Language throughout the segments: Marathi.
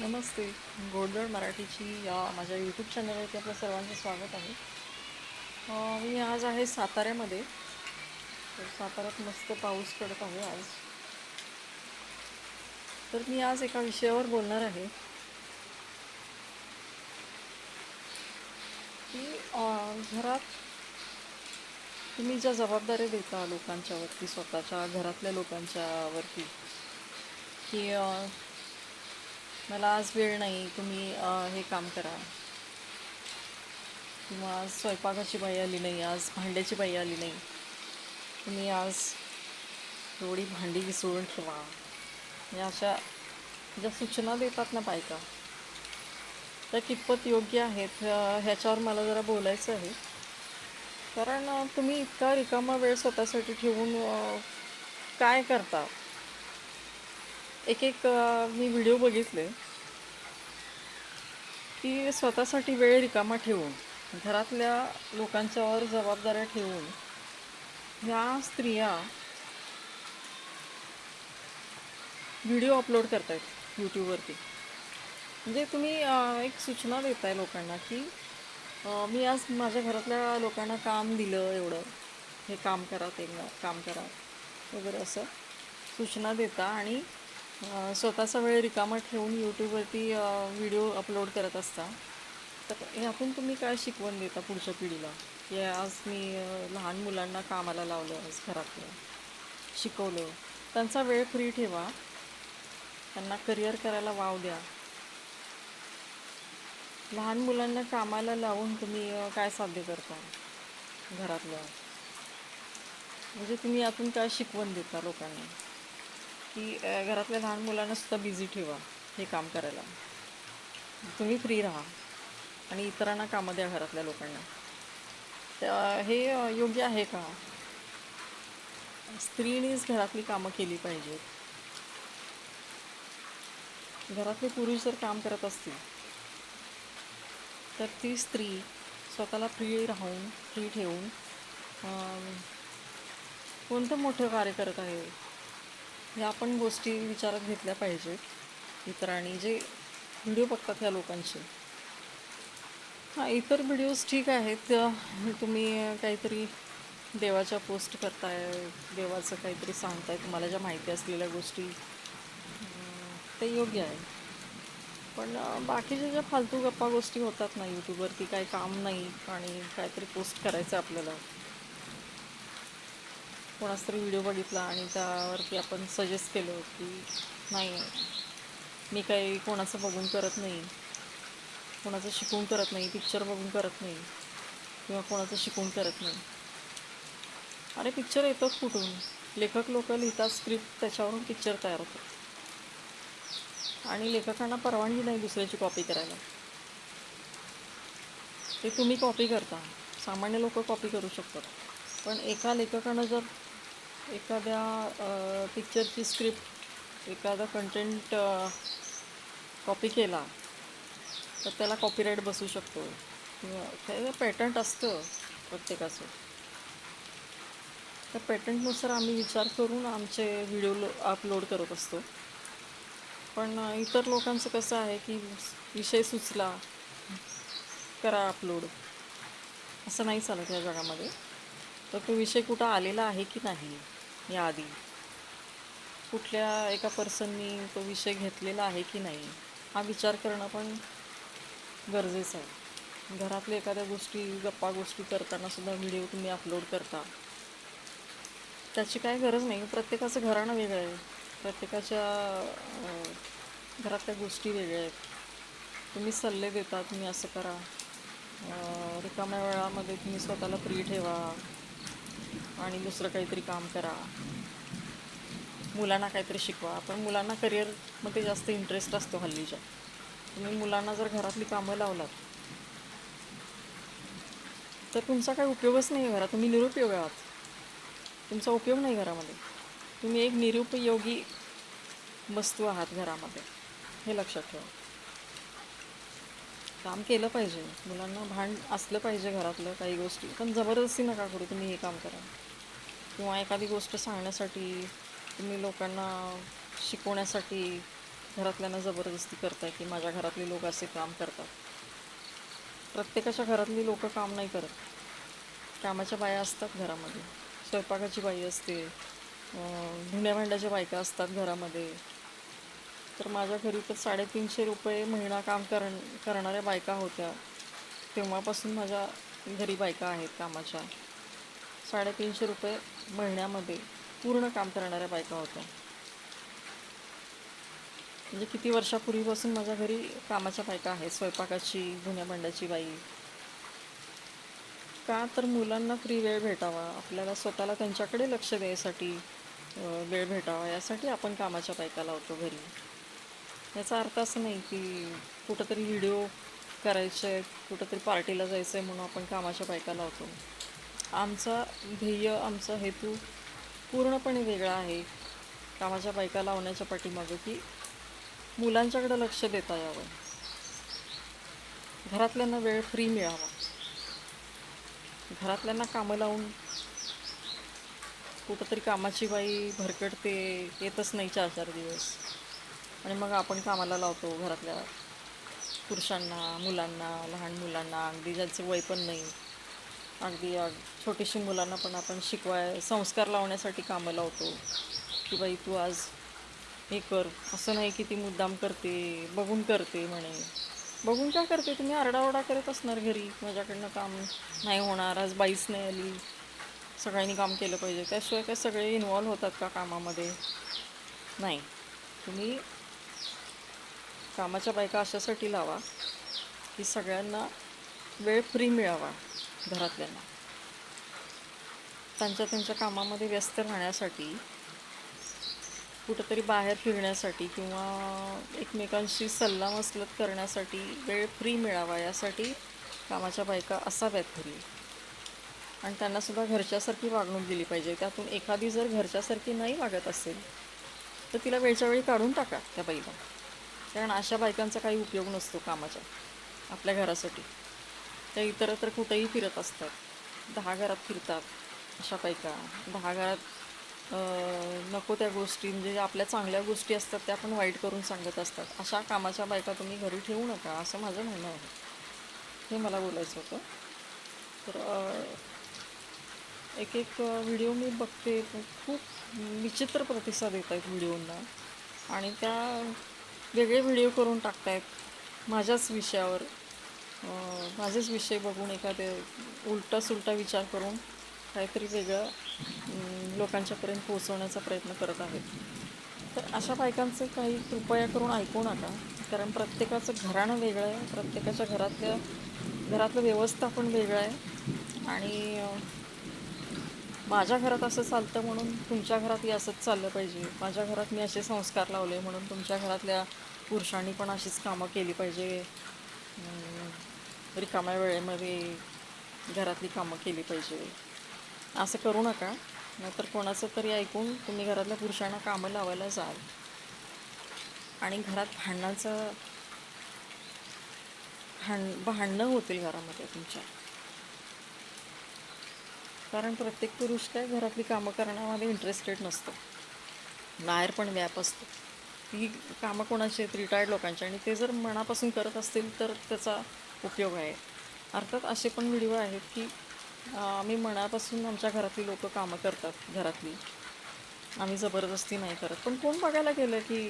नमस्ते. गोडगड मराठीची या माझ्या यूट्यूब चॅनलवरती आपलं सर्वांचं स्वागत आहे. मी आज आहे साताऱ्यामध्ये. तर साताऱ्यात मस्त पाऊस पडत आहे आज. तर मी आज एका विषयावर बोलणार आहे. की घरात तुम्ही ज्या जबाबदाऱ्या देता लोकांच्यावरती स्वतःच्या घरातल्या लोकांच्यावरती की मला आज वेळ नाही तुम्ही हे काम करा. किंवा आज स्वयंपाकाची बाई आली नाही आज भांड्याची बाई आली नाही. तुम्ही आज एवढी भांडी विसळून ठेवा. या अशा ज्या सूचना देतात ना बायका त्या कितपत योग्य आहेत ह्याच्यावर मला जरा बोलायचं आहे. कारण तुम्ही इतका रिकामा वेळ स्वतःसाठी ठेवून काय करता? एक एक मी व्हिडिओ बघितले की स्वतःसाठी वेळ रिकामा ठेवून घरातल्या लोकांच्यावर जबाबदाऱ्या ठेवून ह्या स्त्रिया व्हिडिओ अपलोड करतायत यूट्यूबवरती म्हणजे तुम्ही एक सूचना देताय लोकांना की मी आज माझ्या घरातल्या लोकांना काम दिलं एवढं हे काम करा ते काम करा वगैरे असं सूचना देता आणि स्वतःचा वेळ रिकामा ठेवून यूट्यूबवरती व्हिडिओ अपलोड करत असता. तर ह्यातून तुम्ही काय शिकवण देता पुढच्या पिढीला? की आज मी लहान मुलांना कामाला लावलं आज घरातलं. शिकवलं त्यांचा वेळ फ्री ठेवा. त्यांना करिअर करायला वाव द्या. लहान मुलांना कामाला लावून तुम्ही काय साध्य करता घरातलं? म्हणजे तुम्ही यातून काय शिकवण देता लोकांना? की घरातल्या लहान मुलांना सुद्धा बिझी ठेवा हे काम करायला. तुम्ही फ्री राहा आणि इतरांना कामं द्या घरातल्या लोकांना. तर हे योग्य आहे का? स्त्रीनेच घरातली कामं केली पाहिजेत. घरातले पुरुष जर काम करत असतील तर ती स्त्री स्वतःला फ्री राहून फ्री ठेवून कोणतं मोठं कार्य करत आहे? ह्या पण गोष्टी विचारात घेतल्या पाहिजेत इतरांनी जे व्हिडिओ बघतात ह्या लोकांचे. हां इतर व्हिडिओज ठीक आहेत. तुम्ही काहीतरी देवाच्या पोस्ट करताय देवाचं काहीतरी सांगताय तुम्हाला ज्या माहिती असलेल्या गोष्टी ते योग्य आहे. पण बाकीच्या ज्या फालतू गप्पा गोष्टी होतात ना यूट्यूबवरती काही काम नाही आणि काहीतरी पोस्ट करायचं आपल्याला. कोणाचा तरी व्हिडिओ बघितला आणि त्यावरती आपण सजेस्ट केलं की नाही मी काही कोणाचं बघून करत नाही. कोणाचं शिकून करत नाही पिक्चर बघून करत नाही. किंवा कोणाचं शिकून करत नाही. अरे पिक्चर येतात कुठून? लेखक लोक लिहितात स्क्रिप्ट त्याच्यावरून पिक्चर तयार होतात. आणि लेखकांना परवानगी नाही दुसऱ्याची कॉपी करायला. ते तुम्ही कॉपी करता. सामान्य लोक कॉपी करू शकतात. पण एका लेखकानं जर एखाद्या पिक्चरची स्क्रिप्ट एखादा कंटेंट कॉपी केला तर त्याला कॉपीराईट बसू शकतो. किंवा त्याचं पेटंट असतं प्रत्येकाचं. त्या पेटंटनुसार आम्ही विचार करून आमचे व्हिडिओ अपलोड करत असतो. पण इतर लोकांचं कसं आहे की विषय सुचला करा अपलोड असं नाही चालत या जगामध्ये. तर तो विषय कुठं आलेला आहे की नाही? याआधी कुठल्या एका पर्सननी तो विषय घेतलेला आहे की नाही हा विचार करणं पण गरजेचं आहे. घरातल्या एखाद्या गोष्टी गप्पा गोष्टी करताना सुद्धा व्हिडिओ तुम्ही अपलोड करता. त्याची काय गरज नाही. प्रत्येकाचं घराणं वेगळं आहे. प्रत्येकाच्या घरातल्या गोष्टी वेगळ्या आहेत. तुम्ही सल्ले देता तुम्ही असं करा. रिकाम्या वेळामध्ये तुम्ही स्वतःला फ्री ठेवा. आणि दुसरं काहीतरी काम करा. मुलांना काहीतरी शिकवा. पण मुलांना करिअरमध्ये जास्त इंटरेस्ट असतो हल्लीच्या. तुम्ही मुलांना जर घरातली कामं लावलात तर तुमचा काही उपयोगच नाही घरात. तुम्ही निरुपयोग आहात. तुमचा उपयोग नाही घरामध्ये. तुम्ही एक निरुपयोगी वस्तू आहात घरामध्ये. हे लक्षात ठेवा. काम केलं पाहिजे. मुलांना भांड असलं पाहिजे घरातलं काही गोष्टी. पण जबरदस्ती नका करू. तुम्ही हे काम करा. किंवा एखादी गोष्ट सांगण्यासाठी तुम्ही लोकांना शिकवण्यासाठी घरातल्यांना जबरदस्ती करताय की माझ्या घरातले लोक असे काम करतात. प्रत्येकाच्या घरातली लोक काम नाही करत. कामाच्या बाया असतात घरामध्ये. स्वयंपाकाची बाई असते. धुण्या भांड्याच्या बायका असतात घरामध्ये. तर माझ्या घरी तर साडेतीनशे रुपये महिना काम करण करणाऱ्या बायका होत्या. तेव्हापासून माझ्या घरी बायका आहेत कामाच्या. साडेतीनशे रुपये महिन्यामध्ये पूर्ण काम करणाऱ्या बायका होत्या. म्हणजे किती वर्षापूर्वीपासून माझ्या घरी कामाच्या बायका आहेत. स्वयंपाकाची धुण्या भांड्याची बाई. का तर मुलांना फ्री वेळ भेटावा. आपल्याला स्वतःला त्यांच्याकडे लक्ष द्यायसाठी वेळ भेटावा. यासाठी आपण कामाच्या बायका लावतो घरी. याचा अर्थ असं नाही की कुठंतरी व्हिडिओ करायचे आहेत कुठंतरी पार्टीला जायचं आहे म्हणून आपण कामाच्या बायका लावतो. आमचा ध्येय आमचा हेतू पूर्णपणे वेगळा आहे. कामाच्या बायका लावण्याच्या पाठीमागं की मुलांच्याकडे लक्ष देता यावं. घरातल्यांना वेळ फ्री मिळावा. घरातल्यांना कामं लावून कुठंतरी कामाची बाई भरकटते येतच नाही चार चार दिवस. आणि मग आपण कामाला लावतो घरातल्या पुरुषांना मुलांना लहान मुलांना अगदी ज्यांचं वय पण नाही. अगदी छोटीशी मुलांना पण आपण शिकवाय संस्कार लावण्यासाठी कामं लावतो. की बाई तू आज हे कर. असं नाही की ती मुद्दाम करते बघून करते म्हणे. बघून काय करते? तुम्ही आरडाओरडा करत असणार घरी. माझ्याकडनं काम नाही होणार. आज बाईच नाही आली. सगळ्यांनी काम केलं पाहिजे. त्याशिवाय काय सगळे इन्वॉल्व्ह होतात का कामामध्ये? नाही. तुम्ही कामाच्या बायका अशासाठी लावा की सगळ्यांना वेळ फ्री मिळावा. घरातल्यांना. त्यांच्या त्यांच्या कामामध्ये व्यस्त राहण्यासाठी कुठंतरी बाहेर फिरण्यासाठी किंवा एकमेकांशी सल्लामसलत करण्यासाठी वेळ फ्री मिळावा यासाठी कामाच्या बायका असाव्यात घरी. आणि त्यांनासुद्धा घरच्यासारखी वागणूक दिली पाहिजे. त्यातून एखादी जर घरच्यासारखी नाही वागत असेल तर तिला वेळच्या वेळी काढून टाका त्या बाईला. कारण अशा बायकांचा काही उपयोग नसतो कामाच्या आपल्या घरासाठी. त्या इतरत्र कुठेही फिरत असतात. दहा घरात फिरतात अशा बायका दहा घरात नको त्या गोष्टी म्हणजे आपल्या चांगल्या गोष्टी असतात त्या पण वाईट करून सांगत असतात. अशा कामाच्या बायका तुम्ही घरी ठेवू नका असं माझं म्हणणं आहे. हे मला बोलायचं होतं. तर एक एक व्हिडिओ मी बघते. खूप विचित्र प्रतिसाद येत आहेत व्हिडिओंना. आणि त्या वेगळे व्हिडिओ करून टाकतायत माझ्याच विषयावर. माझेच विषय बघून एखादे उलटा सुलटा विचार करून काहीतरी वेगळं लोकांच्यापर्यंत पोहोचवण्याचा प्रयत्न करत आहेत तर अशा बायकांचं काही कृपया करून ऐकू नका कारण प्रत्येकाचं घराणं वेगळं आहे प्रत्येकाच्या घरातल्या घरातलं व्यवस्थापन वेगळं आहे. आणि माझ्या घरात असं चालतं म्हणून तुमच्या घरातही असंच चाललं पाहिजे. माझ्या घरात मी असे संस्कार लावले म्हणून तुमच्या घरातल्या पुरुषांनी पण अशीच कामं केली पाहिजे. रिकाम्या वेळेमध्ये घरातली कामं केली पाहिजे. असं करू नका. नाहीतर कोणाचं तरी ऐकून तुम्ही घरातल्या पुरुषांना कामं लावायला जाल. आणि घरात भांडणाचं भांड भांडणं होतील घरामध्ये तुमच्या. कारण प्रत्येक पुरुष काय घरातली कामं करण्यामध्ये इंटरेस्टेड नसतो. बाहेर पण व्याप असतो. ही कामं कोणाची आहेत? रिटायर्ड लोकांची. आणि ते जर मनापासून करत असतील तर त्याचा उपयोग आहे. अर्थात असे पण व्हिडिओ आहेत की आम्ही मनापासून आमच्या घरातली लोक कामं करतात घरातली. आम्ही जबरदस्ती नाही करत. पण कोण बघायला गेलं की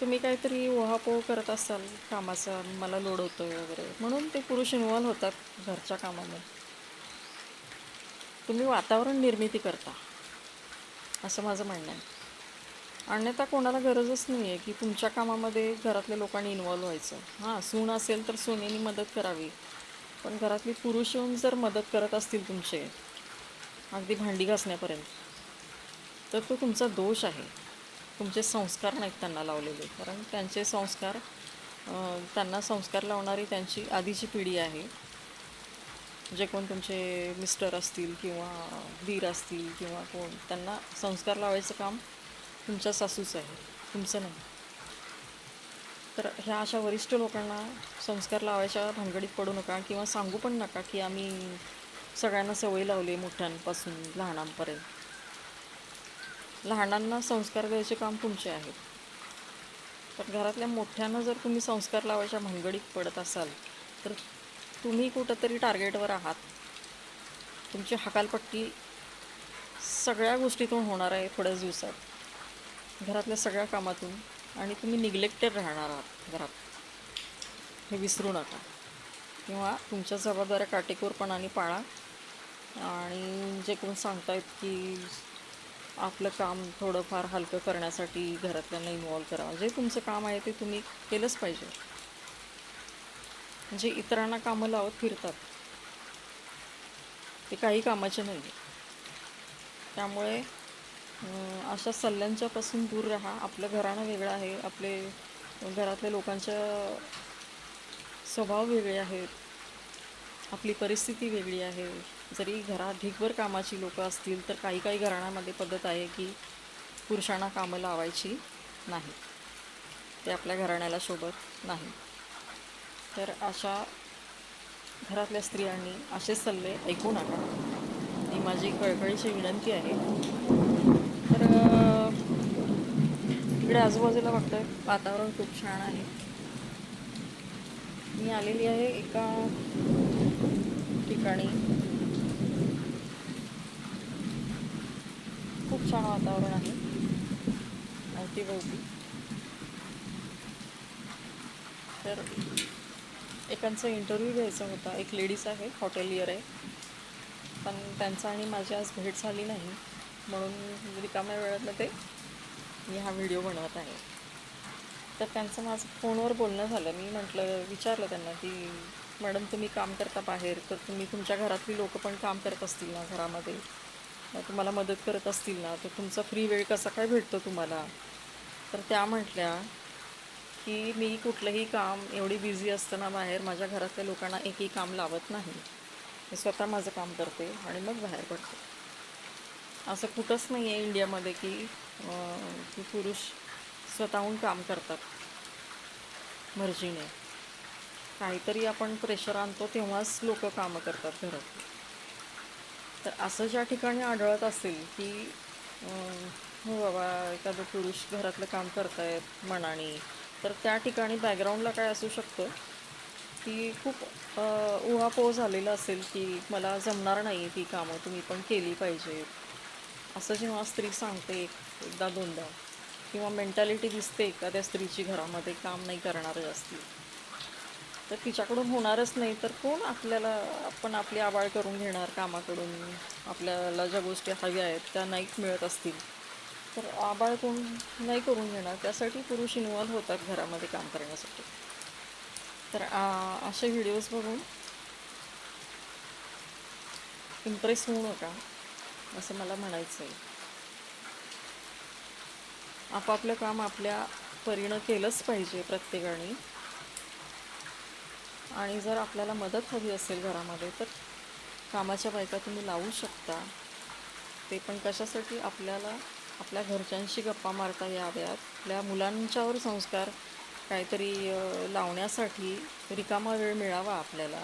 तुम्ही काहीतरी ओहापोह करत असाल कामाचा मला लोड होतो वगैरे. म्हणून ते पुरुष इन्वॉल्व्ह होतात घरच्या कामामध्ये तुम्ही वातावरण निर्मिती करता. असं माझं म्हणणं आहे. अन्यथा कोणाला गरजच नाही आहे की तुमच्या कामामध्ये घरातल्या लोकांनी इन्वॉल्व्ह व्हायचं. हां सून असेल तर सुनेनी मदत करावी. पण घरातली पुरुष येऊन जर मदत करत असतील तुमचे अगदी भांडी घासण्यापर्यंत तर तो तुमचा दोष आहे. तुमचे संस्कार नाहीत त्यांना लावलेले. कारण त्यांचे संस्कार त्यांना संस्कार लावणारी त्यांची आधीची पिढी आहे. जे कोण तुमचे मिस्टर असतील किंवा दीर असतील किंवा कोण त्यांना संस्कार लावायचं काम तुमच्या सासूचं आहे. तुमचं नाही. तर ह्या अशा वरिष्ठ लोकांना संस्कार लावायच्या भानगडीत पडू नका किंवा सांगू पण नका की आम्ही सगळ्यांना सवय लावली मोठ्यांपासून लहानांपर्यंत. लहानांना संस्कार द्यायचे काम तुमचे आहे तर घरातल्या मोठ्यांना जर तुम्ही संस्कार लावायच्या भानगडीत पडत असाल तर तुम्ही कुठंतरी टार्गेटवर आहात. तुमची हकालपट्टी सगळ्या गोष्टीतून होणार आहे थोड्याच दिवसात. घरातल्या सगळ्या कामातून आणि तुम्ही निग्लेक्टेड राहणार आहात घरात. हे विसरू नका. किंवा तुमच्या जबाबदाऱ्या काटेकोरपणाने पाळा आणि जे कोण सांगतायत की आपलं काम थोडंफार हलकं करण्यासाठी घरातल्यांना इन्वॉल्व करा. जे तुमचं काम आहे ते तुम्ही केलंच पाहिजे. म्हणजे इतरांना कामं लावत फिरतात. ते काही कामाचे नाही त्यामुळे अशा सल्ल्यांच्यापासून दूर राहा. आपलं घराणं वेगळं आहे. आपले घरातल्या लोकांच्या स्वभाव वेगळे आहेत. आपली परिस्थिती वेगळी आहे. जरी घरात ढीकभर कामाची लोकं असतील तर काही काही घराण्यामध्ये पद्धत आहे की पुरुषांना कामं लावायची नाही. ते आपल्या घराण्याला शोभत नाही. तर अशा घरातल्या स्त्रियांनी असे सल्ले ऐकू नका. ही माझी कळकळीची विनंती आहे तर अं, इकडे आजूबाजूला बघतोय. वातावरण खूप छान आहे. मी आलेली आहे एका ठिकाणी. खूप छान वातावरण आहे. अवतीभोवती तर एकांचा इंटरव्ह्यू घ्यायचा होता. एक लेडीज आहे हॉटेलियर आहे. पण त्यांचा आणि माझी आज भेट झाली नाही. म्हणून रिकाम्या वेळातलं ते मी हा व्हिडिओ बनवत आहे. तर त्यांचं माझं फोनवर बोलणं झालं. मी म्हटलं विचारलं त्यांना की मॅडम तुम्ही काम करता बाहेर तर तुम्ही तुमच्या घरातली लोकं पण काम करत असतील ना घरामध्ये? तुम्हाला मदत करत असतील ना? तर तुमचा फ्री वेळ कसा काय भेटतो तुम्हाला? तर त्या म्हटल्या की मी कुठलंही काम एवढी बिझी असताना बाहेर माझ्या घरातल्या लोकांना एकही काम लावत नाही. मी स्वतः माझं काम करते आणि मग बाहेर पडते. असं कुठंच नाही आहे इंडियामध्ये की की पुरुष स्वतःहून काम करतात. मर्जीने काहीतरी आपण प्रेशर आणतो तेव्हाच लोक कामं करतात घरात. तर असं ज्या ठिकाणी आढळत असेल की हो बाबा एखादं पुरुष घरातलं काम करतायत मनाने तर त्या ठिकाणी बॅकग्राऊंडला काय असू शकतं? की खूप उहापोह झालेलं असेल की मला जमणार नाही ती कामं तुम्ही पण केली पाहिजेत. असं जेव्हा स्त्री सांगते एक- एकदा दोनदा किंवा मेंटॅलिटी दिसते एखाद्या स्त्रीची घरामध्ये काम नाही करणारे असतील तर तिच्याकडून होणारच नाही तर कोण आपल्याला आपण आपली आबाळ करून घेणार कामाकडून? आपल्याला ज्या गोष्टी हव्या आहेत त्या नाहीच मिळत असतील. तर आबाळ कोण नाही करून घेणार? त्यासाठी पुरुष इन्वॉल्व्ह होतात घरामध्ये काम करण्यासाठी. तर असे व्हिडिओज बघून इम्प्रेस होऊ नका. असं मला म्हणायचं आहे आपापलं काम आपल्या परीनं केलंच पाहिजे प्रत्येकाने. आणि जर आपल्याला मदत हवी असेल घरामध्ये तर कामाच्या बायका तुम्ही लावू शकता. ते पण कशासाठी आपल्याला आपल्या घरच्यांशी गप्पा मारता याव्यात. आपल्या मुलांच्यावर संस्कार काहीतरी लावण्यासाठी रिकामा वेळ मिळावा आपल्याला.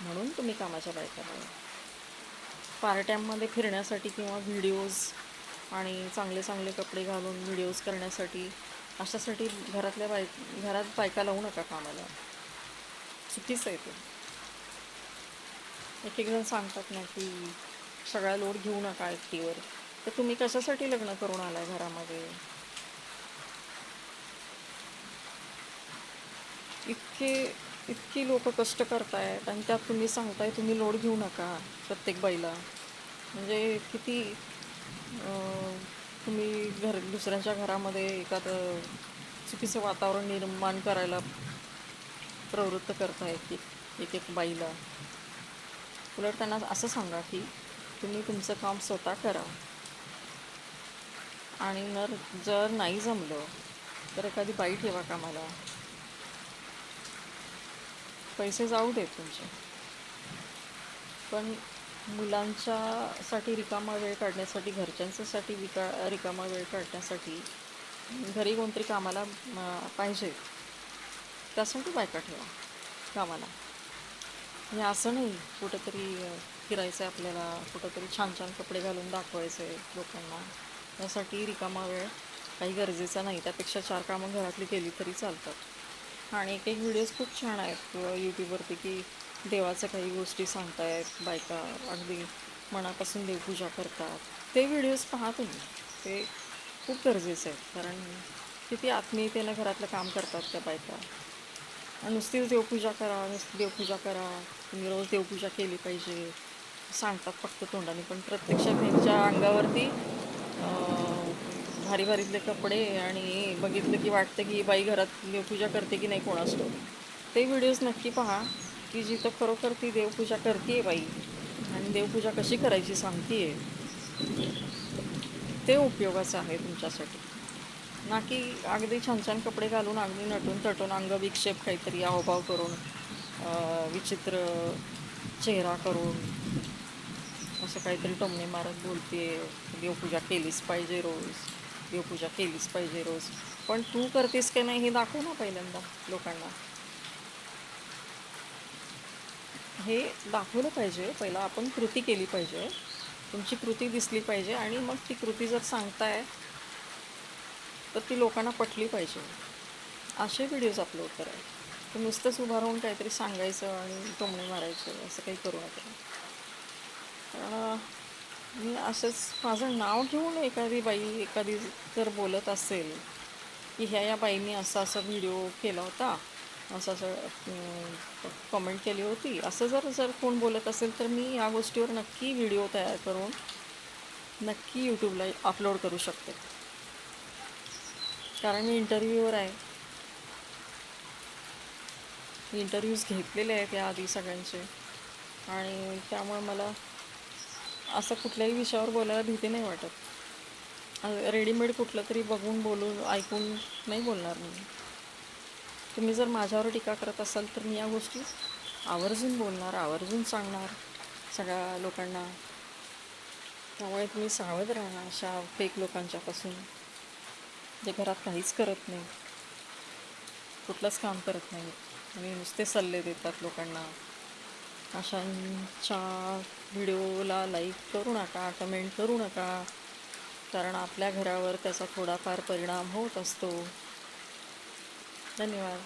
म्हणून तुम्ही कामाच्या बायका लावा पार्ट्यांमध्ये फिरण्यासाठी किंवा व्हिडिओज आणि चांगले चांगले कपडे घालून व्हिडिओज करण्यासाठी अशासाठी घरातल्या बाय घरात बायका लावू नका कामाला. चुकीच आहे ते. एक एक जण सांगतात ना की सगळा लोड घेऊ नका एकटीवर. तर तुम्ही कशासाठी लग्न करून आलाय घरामध्ये इतके इतकी लोक कष्ट करतायत आणि त्यात तुम्ही सांगताय तुम्ही लोड घेऊ नका प्रत्येक बाईला. म्हणजे किती तुम्ही घर दुसऱ्यांच्या घरामध्ये एखादं चुकीचं वातावरण निर्माण करायला प्रवृत्त करताय की एक एक बाईला. उलट त्यांना असं सांगा की तुम्ही तुमचं काम स्वतः करा. आणि नर जर नाही जमलं तर एखादी बाई ठेवा कामाला. पैसे जाऊ दे तुमचे. पण मुलांच्यासाठी रिकामा वेळ काढण्यासाठी घरच्यांच्यासाठी विका रिकामा वेळ काढण्यासाठी घरी कोणतरी कामाला पाहिजे. त्यासाठी बायका ठेवा कामाला. हे असं नाही कुठंतरी फिरायचं आहे आपल्याला कुठंतरी छान छान कपडे घालून दाखवायचे आहे लोकांना. यासाठी रिकामा वेळ काही गरजेचा नाही. त्यापेक्षा चार कामं घरातली केली तरी चालतात. आणि एक एक व्हिडिओज खूप छान आहेत. यूट्यूबवरती की देवाचं काही गोष्टी सांगतायत बायका अगदी मनापासून देवपूजा करतात. ते व्हिडिओज पाहा तुम्ही. ते खूप गरजेचं आहे कारण किती आत्मीयतेनं घरातलं काम करतात त्या बायका. नुसतीच देवपूजा करा नुसती देवपूजा करा. तुम्ही रोज देवपूजा केली पाहिजे. सांगतात फक्त तोंडाने. पण प्रत्यक्षात त्यांच्या अंगावरती भारी भारीतले कपडे आणि बघितलं की वाटतं की बाई घरात देवपूजा करते की नाही कोण असतो ते व्हिडिओज नक्की पहा की जिथं खरोखर ती देवपूजा करते बाई. आणि देवपूजा कशी करायची सांगते ते उपयोगाचं आहे तुमच्यासाठी. ना की अगदी छान छान कपडे घालून अगदी नटून तटून अंग विक्षेप काहीतरी हावभाव करून विचित्र चेहरा करून असं काहीतरी टोमणे मारत बोलते देवपूजा केलीच पाहिजे रोज. देवपूजा केलीच पाहिजे रोज. पण तू करतेस की नाही हे दाखव ना पहिल्यांदा लोकांना. हे दाखवलं पाहिजे. पहिला आपण कृती केली पाहिजे. तुमची कृती दिसली पाहिजे आणि मग ती कृती जर सांगताय तर ती लोकांना पटली पाहिजे. असे व्हिडिओज अपलोड करायचे. तर नुसतंच उभं राहून काहीतरी सांगायचं आणि टोमणे मारायचं असं काही करू नका कारण मी असंच माझं नाव घेऊन एखादी बाई एखादी जर बोलत असेल की ह्या या बाईंनी असा असा व्हिडिओ केला होता असं असं कमेंट केली होती असं जर जर कोण बोलत असेल तर मी या गोष्टीवर नक्की व्हिडिओ तयार करून नक्की यूट्यूबला अपलोड करू शकते. कारण मी इंटरव्ह्यूवर आहे. इंटरव्ह्यूज घेतलेले आहेत या आधी सगळ्यांचे. आणि त्यामुळे मला असं कुठल्याही विषयावर बोलायला भीती नाही वाटत. रेडीमेड कुठलं तरी बघून बोलून ऐकून नाही बोलणार मी. तुम्ही जर माझ्यावर टीका करत असाल तर मी या गोष्टी आवर्जून बोलणार आवर्जून सांगणार सगळ्या लोकांना. त्यामुळे तुम्ही सावध राहा अशा फेक लोकांच्यापासून. जे घरात काहीच करत नाही. कुठलंच काम करत नाही. आणि नुसते सल्ले देतात लोकांना. अशांच्या व्हिडिओला लाईक करू नका कमेंट करू नका कारण आपल्या घरावर त्याचा थोडाफार परिणाम होत असतो. धन्यवाद.